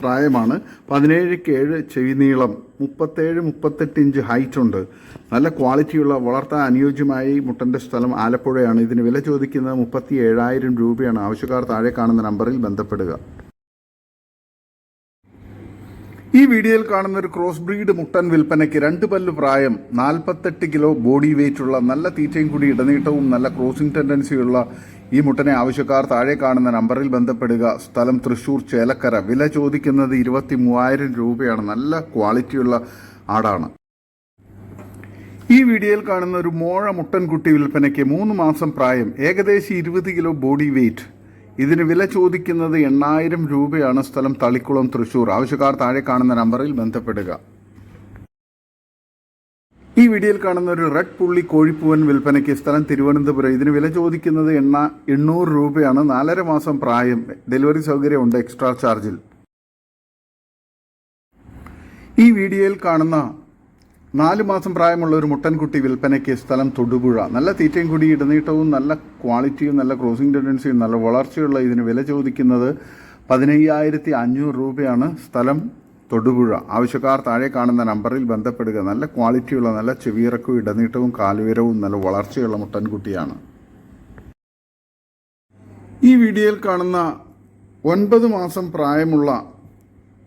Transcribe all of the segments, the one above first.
പ്രായമാണ്. പതിനേഴ് ഏഴ് ചെവി നീളം മുപ്പത്തേഴ് മുപ്പത്തെട്ട് ഇഞ്ച് ഹൈറ്റ് ഉണ്ട്. നല്ല ക്വാളിറ്റിയുള്ള വളർത്താൻ അനുയോജ്യമായി മുട്ടന്റെ സ്ഥലം ആലപ്പുഴയാണ്. ഇതിന് വില ചോദിക്കുന്നത് മുപ്പത്തി ഏഴായിരം രൂപയാണ്. ആവശ്യക്കാർ താഴെ കാണുന്ന നമ്പറിൽ ബന്ധപ്പെടുക. ഈ വീഡിയോയിൽ കാണുന്ന ഒരു ക്രോസ് ബ്രീഡ് മുട്ടൻ വിൽപ്പനയ്ക്ക് രണ്ട് പല്ല് പ്രായം നാൽപ്പത്തെട്ട് കിലോ ബോഡി വെയിറ്റ് ഉള്ള നല്ല തീറ്റയും കൂടി ഇടനീട്ടവും നല്ല ക്രോസിംഗ് ടെൻഡൻസിയുള്ള ഈ മുട്ടനെ ആവശ്യക്കാർ താഴെ കാണുന്ന നമ്പറിൽ ബന്ധപ്പെടുക. സ്ഥലം തൃശൂർ ചേലക്കര. വില ചോദിക്കുന്നത് ഇരുപത്തി മൂവായിരം രൂപയാണ്. നല്ല ക്വാളിറ്റിയുള്ള ആടാണ്. ഈ വീഡിയോയിൽ കാണുന്ന ഒരു മോഴ മുട്ടൻകുട്ടി വിൽപ്പനയ്ക്ക് മൂന്ന് മാസം പ്രായം ഏകദേശം ഇരുപത് കിലോ ബോഡി വെയിറ്റ് ഇതിന് വില ചോദിക്കുന്നത് എണ്ണായിരം രൂപയാണ് സ്ഥലം തളിക്കുളം തൃശൂർ. ആവശ്യക്കാർ താഴെ കാണുന്ന നമ്പറിൽ ബന്ധപ്പെടുക. ഈ വീഡിയോയിൽ കാണുന്ന ഒരു റെഡ് പുള്ളി കോഴിപ്പൂവൻ വിൽപ്പനയ്ക്ക് സ്ഥലം തിരുവനന്തപുരം. ഇതിന് വില ചോദിക്കുന്നത് എണ്ണ എണ്ണൂറ് രൂപയാണ്. നാലര മാസം പ്രായം. ഡെലിവറി സൗകര്യമുണ്ട് എക്സ്ട്രാ ചാർജിൽ. ഈ വീഡിയോയിൽ കാണുന്ന നാല് മാസം പ്രായമുള്ള ഒരു മുട്ടൻകുട്ടി വിൽപ്പനയ്ക്ക് സ്ഥലം തൊടുപുഴ. നല്ല തീറ്റയും കൂടി ഇടനീട്ടവും നല്ല ക്വാളിറ്റിയും നല്ല ക്രോസിംഗ് ടെൻഡൻസിയും നല്ല വളർച്ചയുള്ള ഇതിന് വില ചോദിക്കുന്നത് പതിനയ്യായിരത്തി അഞ്ഞൂറ് രൂപയാണ് സ്ഥലം തൊടുപുഴ. ആവശ്യക്കാർ താഴെ കാണുന്ന നമ്പറിൽ ബന്ധപ്പെടുക. നല്ല ക്വാളിറ്റിയുള്ള നല്ല ചെവിയിറക്കും ഇടനീട്ടവും കാലുയരവും നല്ല വളർച്ചയുള്ള മുട്ടൻകുട്ടിയാണ്. ഈ വീഡിയോയിൽ കാണുന്ന ഒൻപത് മാസം പ്രായമുള്ള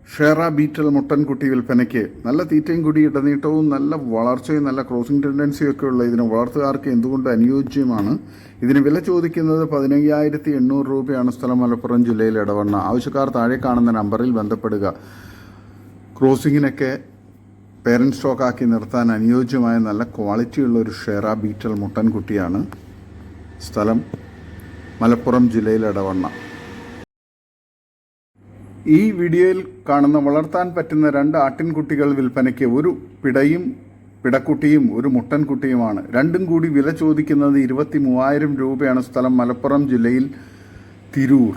ഷേറ ബീറ്റൽ മുട്ടൻകുട്ടി വിൽപ്പനയ്ക്ക് നല്ല തീറ്റയും കൂടി ഇടനീട്ടവും നല്ല വളർച്ചയും നല്ല ക്രോസിംഗ് ടെൻഡൻസിയും ഒക്കെ ഉള്ള ഇതിന് വളർത്തുകാർക്ക് എന്തുകൊണ്ട് അനുയോജ്യമാണ്? ഇതിന് വില ചോദിക്കുന്നത് പതിനയ്യായിരത്തി എണ്ണൂറ് രൂപയാണ് സ്ഥലം മലപ്പുറം ജില്ലയിൽ ഇടവണ്ണ. ആവശ്യക്കാർ താഴെ കാണുന്ന നമ്പറിൽ ബന്ധപ്പെടുക. ക്രോസിങ്ങിനൊക്കെ പേരന്റ് സ്റ്റോക്കാക്കി നിർത്താൻ അനുയോജ്യമായ നല്ല ക്വാളിറ്റിയുള്ള ഒരു ഷെറ ബീറ്റൽ മുട്ടൻകുട്ടിയാണ് സ്ഥലം മലപ്പുറം ജില്ലയിൽ ഇടവണ്ണ. ഈ വീഡിയോയിൽ കാണുന്ന വളർത്താൻ പറ്റുന്ന രണ്ട് ആട്ടിൻകുട്ടികൾ വിൽപ്പനയ്ക്ക് ഒരു പിടയും പിടക്കുട്ടിയും ഒരു മുട്ടൻകുട്ടിയുമാണ്. രണ്ടും കൂടി വില ചോദിക്കുന്നത് ഇരുപത്തി മൂവായിരം രൂപയാണ് സ്ഥലം മലപ്പുറം ജില്ലയിൽ തിരൂർ.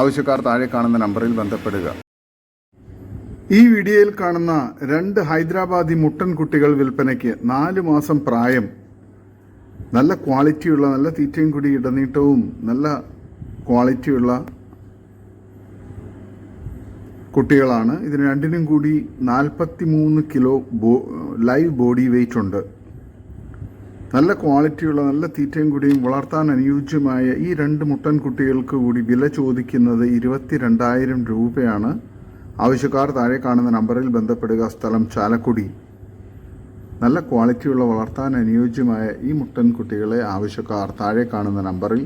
ആവശ്യക്കാർ താഴെ കാണുന്ന നമ്പറിൽ ബന്ധപ്പെടുക. ഈ വീഡിയോയിൽ കാണുന്ന രണ്ട് ഹൈദരാബാദി മുട്ടൻകുട്ടികൾ വിൽപ്പനയ്ക്ക് നാല് മാസം പ്രായം നല്ല ക്വാളിറ്റിയുള്ള നല്ല തീറ്റയും കൂടി ഇടനീട്ടവും നല്ല ക്വാളിറ്റിയുള്ള കുട്ടികളാണ്. ഇതിന് രണ്ടിനും കൂടി നാൽപ്പത്തി മൂന്ന് കിലോ ബോ ലൈവ് ബോഡി വെയിറ്റ് ഉണ്ട്. നല്ല ക്വാളിറ്റിയുള്ള നല്ല തീറ്റയും കൂടിയും വളർത്താൻ അനുയോജ്യമായ ഈ രണ്ട് മുട്ടൻ കുട്ടികൾക്ക് കൂടി വില ചോദിക്കുന്നത് ഇരുപത്തി രണ്ടായിരം രൂപയാണ്. ആവശ്യക്കാർ താഴെ കാണുന്ന നമ്പറിൽ ബന്ധപ്പെടുക. സ്ഥലം ചാലക്കുടി. നല്ല ക്വാളിറ്റിയുള്ള വളർത്താൻ അനുയോജ്യമായ ഈ മുട്ടൻ കുട്ടികളെ ആവശ്യക്കാർ താഴെ കാണുന്ന നമ്പറിൽ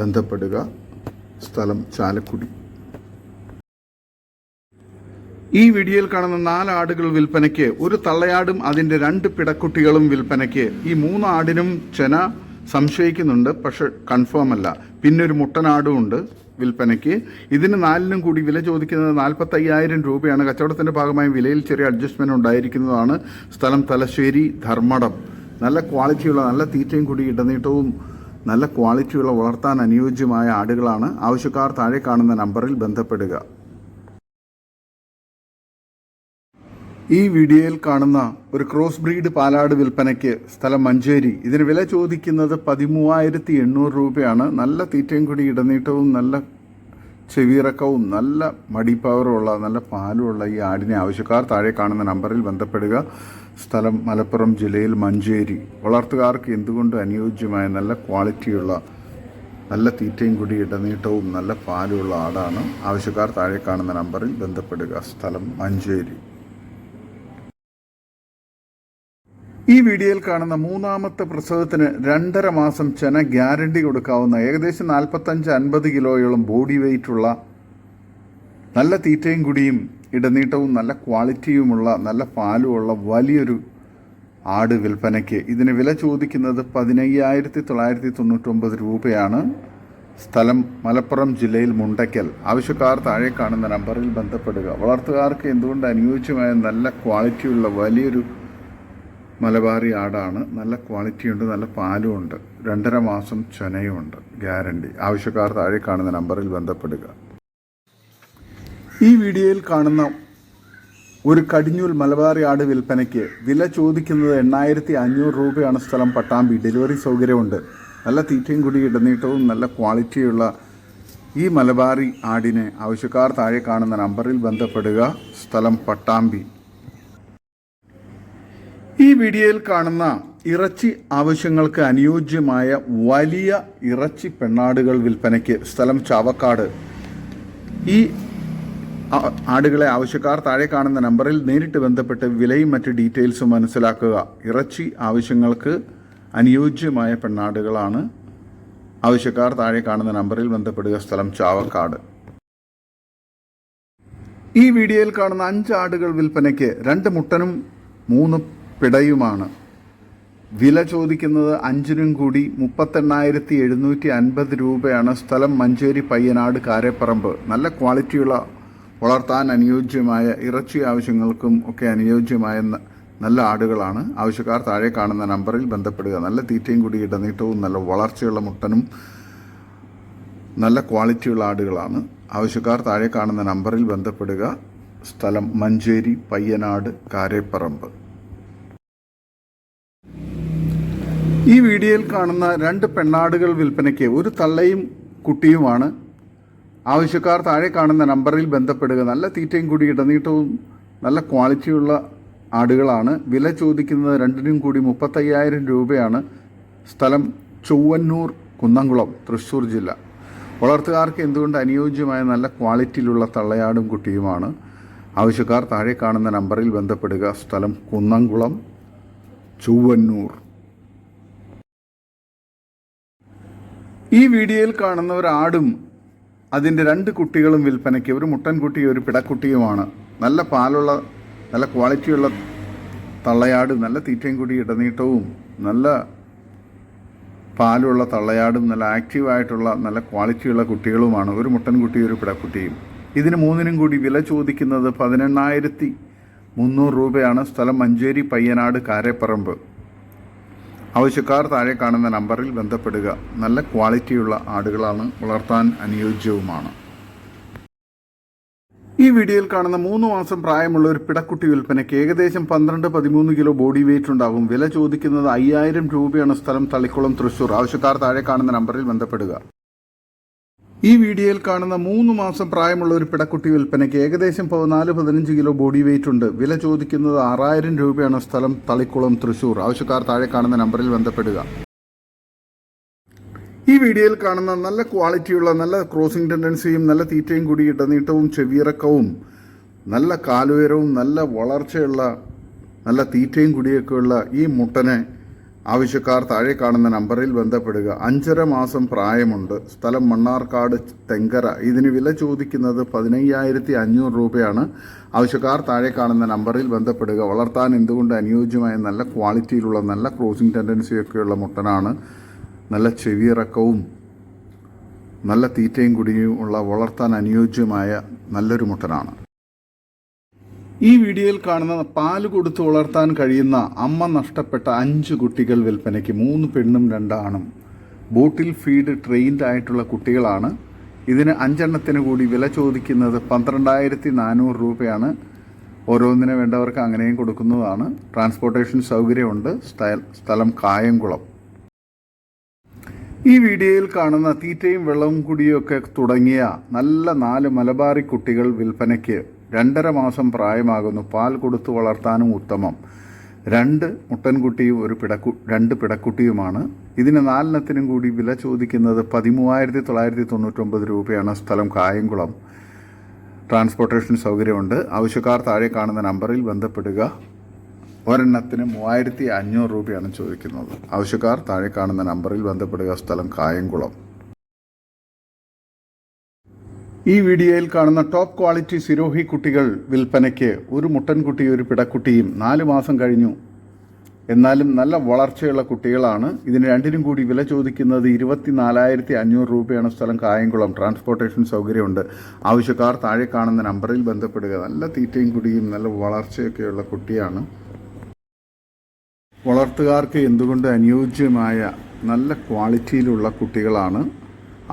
ബന്ധപ്പെടുക. സ്ഥലം ചാലക്കുടി. ഈ വീഡിയോയിൽ കാണുന്ന നാല് ആടുകൾ വിൽപ്പനയ്ക്ക് ഒരു തള്ളയാടും അതിന്റെ രണ്ട് പിടക്കുട്ടികളും വിൽപ്പനയ്ക്ക്. ഈ മൂന്ന് ആടിനും ചെന സംശയിക്കുന്നുണ്ട് പക്ഷെ കൺഫേം അല്ല. പിന്നെ ഒരു മുട്ടനാടും ഉണ്ട് വിൽപ്പനയ്ക്ക്. ഇതിന് നാലിനും കൂടി വില ചോദിക്കുന്നത് നാൽപ്പത്തയ്യായിരം രൂപയാണ്. കച്ചവടത്തിന്റെ ഭാഗമായി വിലയിൽ ചെറിയ അഡ്ജസ്റ്റ്മെന്റ് ഉണ്ടായിരിക്കുന്നതാണ്. സ്ഥലം തലശ്ശേരി ധർമ്മടം. നല്ല ക്വാളിറ്റിയുള്ള നല്ല തീറ്റയും കൂടി ഇടനീട്ടവും നല്ല ക്വാളിറ്റിയുള്ള വളർത്താൻ അനുയോജ്യമായ ആടുകളാണ്. ആവശ്യക്കാർ താഴെ കാണുന്ന നമ്പറിൽ ബന്ധപ്പെടുക. ഈ വീഡിയോയിൽ കാണുന്ന ഒരു ക്രോസ് ബ്രീഡ് പാലാട് വിൽപ്പനയ്ക്ക് സ്ഥലം മഞ്ചേരി. ഇതിന് വില ചോദിക്കുന്നത് പതിമൂവായിരത്തി എണ്ണൂറ് രൂപയാണ്. നല്ല തീറ്റയും കൂടി ഇടനീട്ടവും നല്ല ചെവിയിറക്കവും നല്ല മടിപ്പവറുള്ള നല്ല പാലുമുള്ള ഈ ആടിനെ ആവശ്യക്കാർ താഴെ കാണുന്ന നമ്പറിൽ ബന്ധപ്പെടുക. സ്ഥലം മലപ്പുറം ജില്ലയിൽ മഞ്ചേരി. വളർത്തുകാർക്ക് എന്തുകൊണ്ട് അനുയോജ്യമായ നല്ല ക്വാളിറ്റിയുള്ള നല്ല തീറ്റയും കൂടി ഇടനീട്ടവും നല്ല പാലുമുള്ള ആടാണ്? ആവശ്യക്കാർ താഴെ കാണുന്ന നമ്പറിൽ ബന്ധപ്പെടുക. സ്ഥലം മഞ്ചേരി. ഈ വീഡിയോയിൽ കാണുന്ന മൂന്നാമത്തെ പ്രസവത്തിന് രണ്ടര മാസം ചെന ഗ്യാരണ്ടി കൊടുക്കാവുന്ന ഏകദേശം നാൽപ്പത്തഞ്ച് അൻപത് കിലോയോളം ബോഡി വെയിറ്റ് ഉള്ള നല്ല തീറ്റയും കുടിയും ഇടനീട്ടവും നല്ല ക്വാളിറ്റിയുമുള്ള നല്ല പാലുമുള്ള വലിയൊരു ആട് വിൽപ്പനയ്ക്ക് ഇതിന് വില ചോദിക്കുന്നത് പതിനയ്യായിരത്തി തൊള്ളായിരത്തി തൊണ്ണൂറ്റൊമ്പത് രൂപയാണ്. സ്ഥലം മലപ്പുറം ജില്ലയിൽ മുണ്ടയ്ക്കൽ. ആവശ്യക്കാർ താഴെ കാണുന്ന നമ്പറിൽ ബന്ധപ്പെടുക. വളർത്തുകാർക്ക് എന്തുകൊണ്ട് അനുയോജ്യമായ നല്ല ക്വാളിറ്റിയുള്ള വലിയൊരു മലബാറി ആടാണ്. നല്ല ക്വാളിറ്റി ഉണ്ട് നല്ല പാലും ഉണ്ട് രണ്ടര മാസം ചനയുമുണ്ട്. ഗ്യാരണ്ടി. ആവശ്യക്കാർ താഴെ കാണുന്ന നമ്പറിൽ ബന്ധപ്പെടുക. ഈ വീഡിയോയിൽ കാണുന്ന ഒരു കടിഞ്ഞൂൽ മലബാറി ആട് വിൽപ്പനയ്ക്ക് വില ചോദിക്കുന്നത് എണ്ണായിരത്തി അഞ്ഞൂറ് രൂപയാണ് സ്ഥലം. പട്ടാമ്പി. ഡെലിവറി സൗകര്യമുണ്ട്. നല്ല തീറ്റയും കൂടി ഇടനീട്ടവും നല്ല ക്വാളിറ്റിയുള്ള ഈ മലബാറി ആടിനെ ആവശ്യക്കാർ താഴെ കാണുന്ന നമ്പറിൽ ബന്ധപ്പെടുക. സ്ഥലം പട്ടാമ്പി. വീഡിയോയിൽ കാണുന്ന ഇറച്ചി ആവശ്യങ്ങൾക്ക് അനുയോജ്യമായ വലിയ ഇറച്ചി പെണ്ണാടുകൾ വിൽപ്പനയ്ക്ക് സ്ഥലം ചാവക്കാട്. ഈ ആടുകളെ ആവശ്യക്കാർ താഴെ കാണുന്ന നമ്പറിൽ നേരിട്ട് ബന്ധപ്പെട്ട് വിലയും മറ്റ് ഡീറ്റെയിൽസും മനസ്സിലാക്കുക. ഇറച്ചി ആവശ്യങ്ങൾക്ക് അനുയോജ്യമായ പെണ്ണാടുകളാണ് ആവശ്യക്കാർ താഴെ കാണുന്ന നമ്പറിൽ ബന്ധപ്പെടുക സ്ഥലം ചാവക്കാട്. ഈ വീഡിയോയിൽ കാണുന്ന അഞ്ച് ആടുകൾ വിൽപ്പനയ്ക്ക് രണ്ട് മുട്ടനും മൂന്ന് പിടയുമാണ്. വില ചോദിക്കുന്നത് അഞ്ചിനും കൂടി മുപ്പത്തെണ്ണായിരത്തി എഴുന്നൂറ്റി അൻപത് രൂപയാണ് സ്ഥലം മഞ്ചേരി പയ്യനാട് കാരപ്പറമ്പ്. നല്ല ക്വാളിറ്റിയുള്ള വളർത്താൻ അനുയോജ്യമായ ഇറച്ചി ആവശ്യങ്ങൾക്കും ഒക്കെ അനുയോജ്യമായ നല്ല ആടുകളാണ്. ആവശ്യക്കാർ താഴെ കാണുന്ന നമ്പറിൽ ബന്ധപ്പെടുക. നല്ല തീറ്റയും കൂടി ഇടനീട്ടവും നല്ല വളർച്ചയുള്ള മുട്ടനും നല്ല ക്വാളിറ്റിയുള്ള ആടുകളാണ്. ആവശ്യക്കാർ താഴെ കാണുന്ന നമ്പറിൽ ബന്ധപ്പെടുക. സ്ഥലം മഞ്ചേരി പയ്യനാട് കാരേപ്പറമ്പ്. ഈ വീഡിയോയിൽ കാണുന്ന രണ്ട് പെണ്ണാടുകൾ വിൽപ്പനയ്ക്ക് ഒരു തള്ളയും കുട്ടിയുമാണ്. ആവശ്യക്കാർ താഴെ കാണുന്ന നമ്പറിൽ ബന്ധപ്പെടുക. നല്ല തീറ്റയും കൂടി ഇടനീട്ടവും നല്ല ക്വാളിറ്റിയുള്ള ആടുകളാണ്. വില ചോദിക്കുന്നത് രണ്ടിനും കൂടി മുപ്പത്തയ്യായിരം രൂപയാണ്. സ്ഥലം ചൊവ്വന്നൂർ കുന്നംകുളം തൃശ്ശൂർ ജില്ല. വളർത്തുകാർക്ക് എന്തുകൊണ്ട് അനുയോജ്യമായ നല്ല ക്വാളിറ്റിയിലുള്ള തള്ളയാടും കുട്ടിയുമാണ്? ആവശ്യക്കാർ താഴെ കാണുന്ന നമ്പറിൽ ബന്ധപ്പെടുക. സ്ഥലം കുന്നംകുളം ചൊവ്വന്നൂർ. ഈ വീഡിയോയിൽ കാണുന്ന ഒരു ആടും അതിന്റെ രണ്ട് കുട്ടികളും വിൽപ്പനയ്ക്ക്. ഒരു മുട്ടൻകുട്ടിയും ഒരു പിടക്കുട്ടിയുമാണ്. നല്ല പാലുള്ള നല്ല ക്വാളിറ്റിയുള്ള തള്ളയാടും നല്ല തീറ്റയും കൂടി ഇടനീട്ടവും നല്ല പാലുള്ള തള്ളയാടും നല്ല ആക്റ്റീവായിട്ടുള്ള നല്ല ക്വാളിറ്റിയുള്ള കുട്ടികളുമാണ്. ഒരു മുട്ടൻകുട്ടിയും ഒരു പിടക്കുട്ടിയും. ഇതിന് മൂന്നിനും കൂടി വില ചോദിക്കുന്നത് പതിനെണ്ണായിരത്തി മുന്നൂറ് രൂപയാണ്. സ്ഥലം മഞ്ചേരി പയ്യനാട് കാരേപ്പറമ്പ്. ആവശ്യക്കാർ താഴെ കാണുന്ന നമ്പറിൽ ബന്ധപ്പെടുക. നല്ല ക്വാളിറ്റിയുള്ള ആടുകളാണ് വളർത്താൻ അനുയോജ്യവുമാണ്. ഈ വീഡിയോയിൽ കാണുന്ന മൂന്ന് മാസം പ്രായമുള്ള ഒരു പിടക്കുട്ടി വിൽപ്പനയ്ക്ക് ഏകദേശം പന്ത്രണ്ട് പതിമൂന്ന് കിലോ ബോഡി വെയിറ്റ് ഉണ്ടാകും വില ചോദിക്കുന്നത് അയ്യായിരം രൂപയാണ് സ്ഥലം തളിക്കുളം തൃശൂർ. ആവശ്യക്കാർ താഴെ കാണുന്ന നമ്പറിൽ ബന്ധപ്പെടുക. ഈ വീഡിയോയിൽ കാണുന്ന മൂന്ന് മാസം പ്രായമുള്ള ഒരു പിടക്കുട്ടി വിൽപ്പനയ്ക്ക് ഏകദേശം പതിനാല് പതിനഞ്ച് കിലോ ബോഡി വെയിറ്റ് ഉണ്ട്. വില ചോദിക്കുന്നത് ആറായിരം രൂപയാണ്. സ്ഥലം തളിക്കുളം തൃശൂർ. ആവശ്യക്കാർ താഴെ കാണുന്ന നമ്പറിൽ ബന്ധപ്പെടുക. ഈ വീഡിയോയിൽ കാണുന്ന നല്ല ക്വാളിറ്റിയുള്ള നല്ല ക്രോസിംഗ് ടെൻഡൻസിയും നല്ല തീറ്റയും കൂടി ഇടനീട്ടവും ചെവിയിറക്കവും നല്ല കാലുയരവും നല്ല വളർച്ചയുള്ള നല്ല തീറ്റയും കൂടിയൊക്കെയുള്ള ഈ മുട്ടനെ ആവശ്യക്കാർ താഴെ കാണുന്ന നമ്പറിൽ ബന്ധപ്പെടുക. അഞ്ചര മാസം പ്രായമുണ്ട്. സ്ഥലം മണ്ണാർക്കാട് തെങ്കര. ഇതിന് വില ചോദിക്കുന്നത് പതിനയ്യായിരത്തി അഞ്ഞൂറ് രൂപയാണ്. ആവശ്യക്കാർ താഴെ കാണുന്ന നമ്പറിൽ ബന്ധപ്പെടുക. വളർത്താൻ എന്തുകൊണ്ട് അനുയോജ്യമായ നല്ല ക്വാളിറ്റിയിലുള്ള നല്ല ക്രോസിംഗ് ടെൻഡൻസിയൊക്കെയുള്ള മുട്ടനാണ്. നല്ല ചെവിയിറക്കവും നല്ല തീറ്റയും കുടിയും ഉള്ള വളർത്താൻ അനുയോജ്യമായ നല്ലൊരു മുട്ടനാണ്. ഈ വീഡിയോയിൽ കാണുന്ന പാൽ കൊടുത്തു വളർത്താൻ കഴിയുന്ന അമ്മ നഷ്ടപ്പെട്ട അഞ്ച് കുട്ടികൾ വിൽപ്പനയ്ക്ക് മൂന്ന് പെണ്ണും രണ്ടാണും ബോട്ടിൽ ഫീഡ് ട്രെയിൻഡ് ആയിട്ടുള്ള കുട്ടികളാണ്. ഇതിന് അഞ്ചെണ്ണത്തിന് കൂടി വില ചോദിക്കുന്നത് പന്ത്രണ്ടായിരത്തി നാനൂറ് രൂപയാണ്. ഓരോന്നിനെ വേണ്ടവർക്ക് അങ്ങനെയും കൊടുക്കുന്നതാണ്. ട്രാൻസ്പോർട്ടേഷൻ സൗകര്യമുണ്ട്. സ്ഥലം കായംകുളം. ഈ വീഡിയോയിൽ കാണുന്ന തീറ്റയും വെള്ളവും കൂടിയൊക്കെ തുടങ്ങിയ നല്ല നാല് മലബാറി കുട്ടികൾ വിൽപ്പനയ്ക്ക് രണ്ടര മാസം പ്രായമാകുന്നു. പാൽ കൊടുത്തു വളർത്താനും ഉത്തമം. രണ്ട് മുട്ടൻകുട്ടിയും ഒരു പിടക്കു രണ്ട് പിടക്കുട്ടിയുമാണ്. ഇതിന് നാലെണ്ണത്തിനും കൂടി വില ചോദിക്കുന്നത് പതിമൂവായിരത്തി തൊള്ളായിരത്തി തൊണ്ണൂറ്റൊമ്പത് രൂപയാണ് സ്ഥലം കായംകുളം. ട്രാൻസ്പോർട്ടേഷൻ സൗകര്യമുണ്ട്. ആവശ്യക്കാർ താഴെ കാണുന്ന നമ്പറിൽ ബന്ധപ്പെടുക. ഒരെണ്ണത്തിന് മൂവായിരത്തി അഞ്ഞൂറ് രൂപയാണ് ചോദിക്കുന്നത്. ആവശ്യക്കാർ താഴെ കാണുന്ന നമ്പറിൽ ബന്ധപ്പെടുക. സ്ഥലം കായംകുളം. ഈ വീഡിയോയിൽ കാണുന്ന ടോപ്പ് ക്വാളിറ്റി സിരോഹി കുട്ടികൾ വിൽപ്പനയ്ക്ക് ഒരു മുട്ടൻകുട്ടി ഒരു പിടക്കുട്ടിയും നാല് മാസം കഴിഞ്ഞു. എന്നാലും നല്ല വളർച്ചയുള്ള കുട്ടികളാണ്. ഇതിന് രണ്ടിനും കൂടി വില ചോദിക്കുന്നത് ഇരുപത്തി നാലായിരത്തി അഞ്ഞൂറ് രൂപയാണ് സ്ഥലം. കായംകുളം ട്രാൻസ്പോർട്ടേഷൻ സൗകര്യമുണ്ട്. ആവശ്യക്കാർ താഴെ കാണുന്ന നമ്പറിൽ ബന്ധപ്പെടുക. നല്ല തീറ്റയും കുടിയും നല്ല വളർച്ചയൊക്കെയുള്ള കുട്ടിയാണ്. വളർത്തുകാർക്ക് എന്തുകൊണ്ട് അനുയോജ്യമായ നല്ല ക്വാളിറ്റിയിലുള്ള കുട്ടികളാണ്?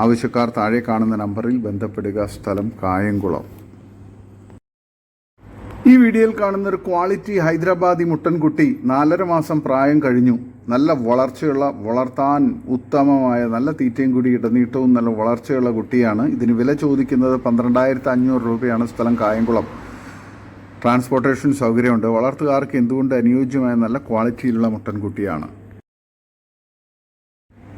ആവശ്യക്കാർ താഴെ കാണുന്ന നമ്പറിൽ ബന്ധപ്പെടുക. സ്ഥലം കായംകുളം. ഈ വീഡിയോയിൽ കാണുന്ന ഒരു ക്വാളിറ്റി ഹൈദരാബാദി മുട്ടൻകുട്ടി നാലര മാസം പ്രായം കഴിഞ്ഞു. നല്ല വളർച്ചയുള്ള വളർത്താൻ ഉത്തമമായ നല്ല തീറ്റയും കൂടി ഇടനീട്ടവും നല്ല വളർച്ചയുള്ള കുട്ടിയാണ്. ഇതിന് വില ചോദിക്കുന്നത് പന്ത്രണ്ടായിരത്തി അഞ്ഞൂറ് രൂപയാണ് സ്ഥലം കായംകുളം. ട്രാൻസ്പോർട്ടേഷൻ സൗകര്യമുണ്ട്. വളർത്തുകാർക്ക് എന്തുകൊണ്ട് അനുയോജ്യമായ നല്ല ക്വാളിറ്റിയിലുള്ള മുട്ടൻകുട്ടിയാണ്?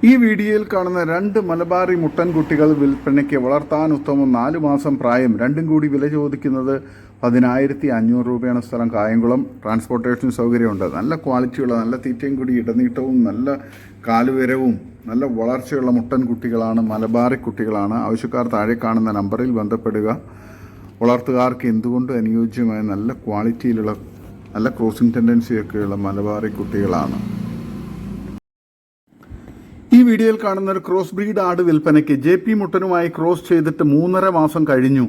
ഈ വീഡിയോയിൽ കാണുന്ന രണ്ട് മലബാറി മുട്ടൻകുട്ടികൾ വിൽപ്പനയ്ക്ക് വളർത്താൻ ഉത്തമം നാല് മാസം പ്രായം രണ്ടും കൂടി വില ചോദിക്കുന്നത് പതിനായിരത്തി അഞ്ഞൂറ് രൂപയാണ് സ്ഥലം. കായംകുളം ട്രാൻസ്പോർട്ടേഷൻ സൗകര്യമുണ്ട്. നല്ല ക്വാളിറ്റിയുള്ള നല്ല തീറ്റയും കൂടി ഇടനീട്ടവും നല്ല കാലുവരവും നല്ല വളർച്ചയുള്ള മുട്ടൻകുട്ടികളാണ് മലബാറി കുട്ടികളാണ്. ആവശ്യക്കാർ താഴെ കാണുന്ന നമ്പറിൽ ബന്ധപ്പെടുക. വളർത്തുകാർക്ക് എന്തുകൊണ്ട് അനുയോജ്യമായ നല്ല ക്വാളിറ്റിയിലുള്ള നല്ല ക്രോസിംഗ് ടെൻഡൻസിയൊക്കെയുള്ള മലബാറി കുട്ടികളാണ്. ഈ വീഡിയോയിൽ കാണുന്ന ഒരു ക്രോസ് ബ്രീഡ് ആട് വിൽപ്പനയ്ക്ക് ജെ പി മുട്ടനുമായി ക്രോസ് ചെയ്തിട്ട് മൂന്നര മാസം കഴിഞ്ഞു.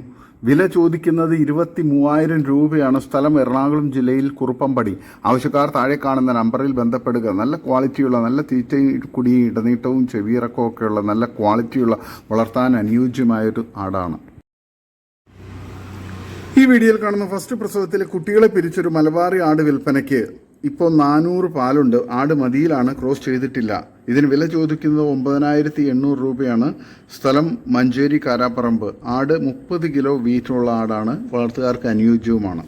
വില ചോദിക്കുന്നത് ഇരുപത്തി മൂവായിരം രൂപയാണ്. സ്ഥലം എറണാകുളം ജില്ലയിൽ കുറുപ്പമ്പടി. ആവശ്യക്കാർ താഴെ കാണുന്ന നമ്പറിൽ ബന്ധപ്പെടുക. നല്ല ക്വാളിറ്റിയുള്ള നല്ല തീറ്റയും കുടി ഇടനീട്ടവും ചെവിയിറക്കവും ഒക്കെയുള്ള നല്ല ക്വാളിറ്റിയുള്ള വളർത്താൻ അനുയോജ്യമായൊരു ആടാണ്. ഈ വീഡിയോയിൽ കാണുന്ന ഫസ്റ്റ് പ്രസവത്തിലെ കുട്ടികളെ പിരിച്ചൊരു മലബാറി ആട് വിൽപ്പനയ്ക്ക് ഇപ്പോൾ നാനൂറ് പാലുണ്ട്. ആട് മതിയിലാണ് ക്രോസ് ചെയ്തിട്ടില്ല. ഇതിന് വില ചോദിക്കുന്നത് ഒമ്പതിനായിരത്തി എണ്ണൂറ് രൂപയാണ്. സ്ഥലം മഞ്ചേരി കാരാപ്പറമ്പ്. ആട് മുപ്പത് കിലോ വീറ്റുള്ള ആടാണ്. വളർത്തുകാർക്ക് അനുയോജ്യവുമാണ്.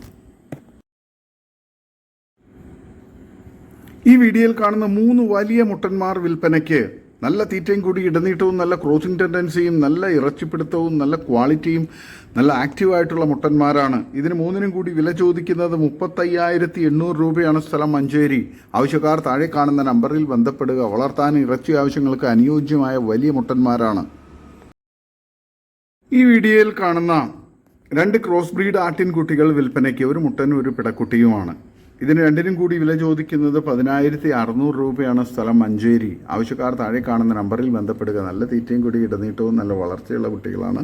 ഈ വീഡിയോയിൽ കാണുന്ന മൂന്ന് വലിയ മുട്ടന്മാർ വിൽപ്പനയ്ക്ക് നല്ല തീറ്റയും കൂടി ഇടനീട്ടവും നല്ല ക്രോസിംഗ് ടെൻഡൻസിയും നല്ല ഇറച്ചിപ്പിടുത്തവും നല്ല ക്വാളിറ്റിയും നല്ല ആക്റ്റീവായിട്ടുള്ള മുട്ടന്മാരാണ്. ഇതിന് മൂന്നിനും കൂടി വില ചോദിക്കുന്നത് മുപ്പത്തയ്യായിരത്തി എണ്ണൂറ് രൂപയാണ് സ്ഥലം മഞ്ചേരി. ആവശ്യക്കാർ താഴെ കാണുന്ന നമ്പറിൽ ബന്ധപ്പെടുക. വളർത്താൻ ഇറച്ചി ആവശ്യങ്ങൾക്ക് അനുയോജ്യമായ വലിയ മുട്ടന്മാരാണ്. ഈ വീഡിയോയിൽ കാണുന്ന രണ്ട് ക്രോസ് ബ്രീഡ് ആട്ടിൻകുട്ടികൾ വിൽപ്പനയ്ക്ക് ഒരു മുട്ടനും ഒരു പിടക്കുട്ടിയുമാണ്. ഇതിന് രണ്ടിനും കൂടി വില ചോദിക്കുന്നത് പതിനായിരത്തി അറുന്നൂറ് രൂപയാണ് സ്ഥലം മഞ്ചേരി. ആവശ്യക്കാർ താഴെ കാണുന്ന നമ്പറിൽ ബന്ധപ്പെടുക. നല്ല തീറ്റയും കൂടി ഇടനീട്ടവും നല്ല വളർച്ചയുള്ള കുട്ടികളാണ്.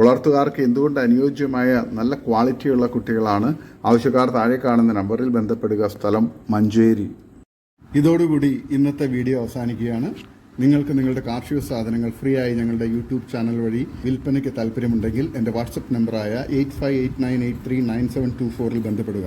വളർത്തുകാർക്ക് എന്തുകൊണ്ട് അനുയോജ്യമായ നല്ല ക്വാളിറ്റിയുള്ള കുട്ടികളാണ്? ആവശ്യക്കാർ താഴെ കാണുന്ന നമ്പറിൽ ബന്ധപ്പെടുക. സ്ഥലം മഞ്ചേരി. ഇതോടുകൂടി ഇന്നത്തെ വീഡിയോ അവസാനിക്കുകയാണ്. നിങ്ങൾക്ക് നിങ്ങളുടെ കാർഷിക സാധനങ്ങൾ ഫ്രീ ആയി ഞങ്ങളുടെ യൂട്യൂബ് ചാനൽ വഴി വിൽപ്പനയ്ക്ക് താല്പര്യമുണ്ടെങ്കിൽ എന്റെ വാട്സപ്പ് നമ്പറായ eight five eight nine eight three nine seven two ഫോറിൽ ബന്ധപ്പെടുക.